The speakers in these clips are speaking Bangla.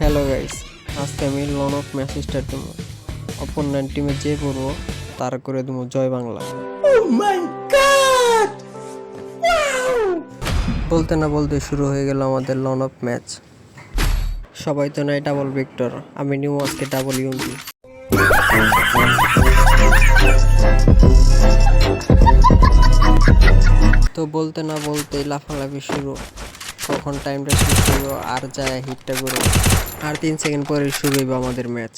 হ্যালো গাইস আজকে আমি লন অফ ম্যাচ স্টার্ট দেবো। অপোনেন্ট টিমে যে পড়ব তার করে দেবো জয় বাংলা। বলতে না বলতে শুরু হয়ে গেল আমাদের লন অফ ম্যাচ সবাই তো নাই ডাবল ভিক্টর আমি নিউ আজকে ডাবল ইউম্পি তো বলতে না বলতেই লাফালাফি শুরু। কখন টাইমটা শেষ হইব আর যায় হিটটা করব আর তিন সেকেন্ড পরে শুরু হইব আমাদের ম্যাচ।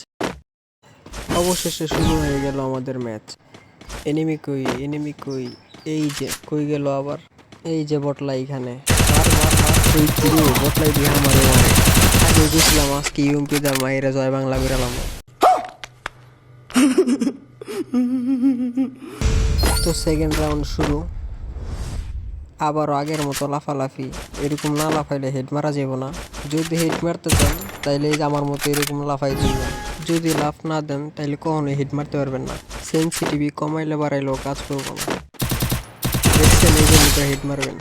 অবশেষে শুরু হয়ে গেল আমাদের ম্যাচ। এনিমি কই এনিমি কই, এই যে, কই গেল আবার? এই যে বটলা এখানে। মার কিরে বটলাই দিয়ে আমারে মারে। আগে গেছিলাম আজকে ইউএমপি দা মাইরা জয় বাংলা বেরালাম। তো সেকেন্ড রাউন্ড শুরু। আবারও আগের মতো লাফালাফি। এরকম না লাফাইলে হেড মারা যাব না। যদি হেড মারতে চান তাইলে এই যে আমার মতো এরকম লাফাই দিবেন। যদি লাফ না দেন তাইলে কখনোই হেড মারতে পারবেন না। সেন্সিটিভি কমাইলে বাড়াইলেও কাজ করব না। দেখছেন এই জন্য হেড মারবেন।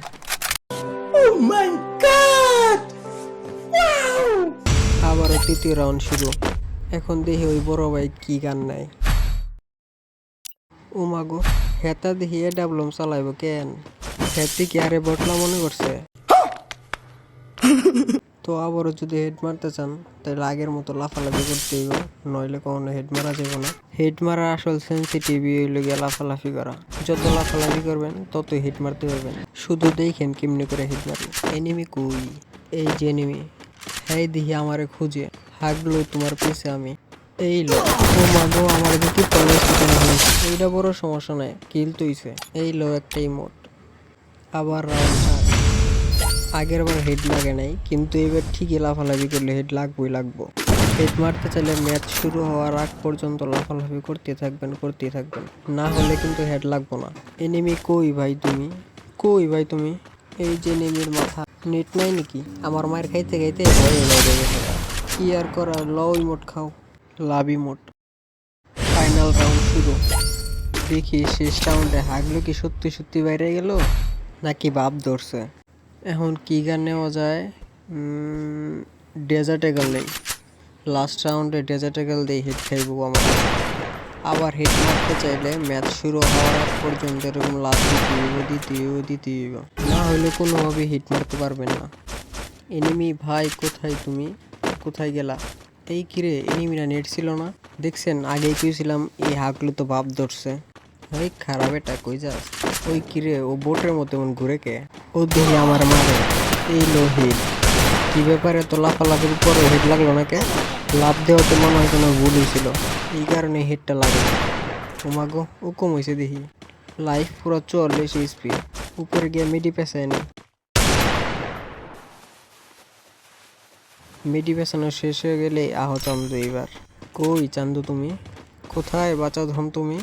আবারও তৃতীয় রাউন্ড শুরু। এখন দেখি ওই বড় ভাই কি গান নাই ও মাগো হেতা দেখি এ ডাবলম চালাইব কেন? হেতি কি আরে বটলা মনে করছে? তো আবারও যদি হেড মারতে চান, তাহলে আগের মতো লাফালাফি করতে হইব, নইলে কখনো হেড মারা যাবে না। হেড মারা আসল সেন্সিটিভি হইলে গিয়ে লাফালাফি করা। যত লাফালাফি করবেন তত হেড মারতে পারবেন। শুধু দেখেন কেমনি করে হেড মারি। এনিমি কুই? এই যে এনিমি হ্যাঁ দিহি আমারে খুঁজে। হাগলো তোমার পিছে আমি। এই লো। ও মাগো আমার দিকে এইটা বড় সমস্যা নাই কিল তুইছে এই লো একটা ইমোট আবার রাউন্ড আগের বার হেড লাগে নাই, কিন্তু এবার ঠিকই লাফালাফি করলে হেড লাগবেই লাগবো। হেড মারতে চাইলে ম্যাচ শুরু হওয়ার আগ পর্যন্ত লাফালাফি করতে থাকবেন করতে থাকবেন। না হলে কিন্তু হেড লাগবো না। এনিমি কই ভাই তুমি? কই ভাই তুমি? এই যে নেমির মাথা। নেট নাই নাকি? আমার মায়ের খাইতে খাইতে কি আর করার লও ইমোট খাও। লাভ ইমোট। ফাইনাল রাউন্ড শুরু। দেখি শেষ রাউন্ডে হাগলো কি সত্যি সত্যি বাইরে গেল? নাকি বাপ ধরছে? এখন কি গান নেওয়া যায়? ডেজার্ট এগল লাস্ট রাউন্ডে ডেজার্ট এগল দিয়ে হিট খাইব আমরা। আবার হিট মারতে চাইলে ম্যাচ শুরু হওয়ার আগ পর্যন্ত এরকম লাস্ট হইব দিতে হইব দিতে না হলে কোনোভাবে হিট মারতে পারবেন না। এনিমি ভাই, কোথায় তুমি? কোথায় গেলা? এই কিরে এনিমিরা নেট ছিল না? দেখছেন আগে আগেই কইছিলাম এই হাগলো তো ভাব ধরছে। ওই খারাপ এটা কই যাস? ওই কিরে, ও বোটের মতো এমন ঘুরে কে? ও দেখে আমার মারে। এই লো হিট কি ব্যাপারে তো লাফালাফির পরে হিট লাগল নাকি? লাভ দেওয়া তো মনে হয় কোনো ভুলই ছিল এই কারণে হিটটা লাগে। ও মাগো ও কম হয়েছে দেখি লাইফ পুরো চল্লিশ স্পিড উপরে গিয়ে মিডি পেছায় নি। মিডি পেছানো শেষ হয়ে গেলে আহ চান্দু এবার কই চান্দু তুমি? কোথায় বাঁচা ধন তুমি?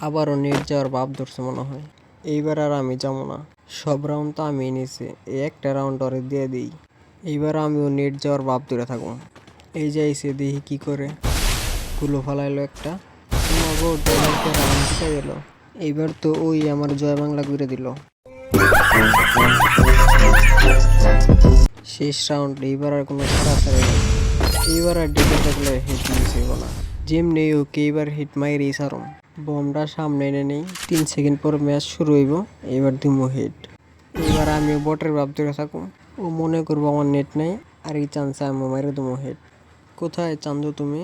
আবারও নেট যাওয়ার ভাব ধরছে মনে হয়। এইবার আর আমি যাব না। সব রাউন্ড তো আমি নিছি। এই একটা রাউন্ড ওরে দিয়ে দিই। এইবার আমিও নেট যাওয়ার ভাব ধরে থাকব। এই যাইছে দেখি কি করে। কুলো ফালাইলো একটা। গেল এইবার তো ওই আমার জয় বাংলা ঘুরে দিল। শেষ রাউন্ড এইবার আর কোনো সারাসারি নেই এইবার আর থাকলে হিট হইব না। যেমনি ওকে এইবার হিট মাইরেই সারম বমটা সামনে এনে নেই তিন সেকেন্ড পর ম্যাচ শুরু হইব এবার দিমো হিট এবার আমি বটের ভাব ধরে থাকুম ও মনে করবো আমার নেট নেই আর এই চান্সে আমি মারে দেবো হেড কোথায় চান্দু তুমি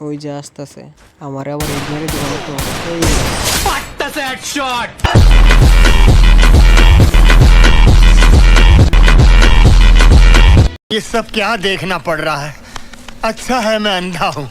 ওই যে আসতেছে আমার আবার হেড মেরে দেবো না তো এই ये सब क्या देखना पड़ रहा है अच्छा है मैं अंधा हूँ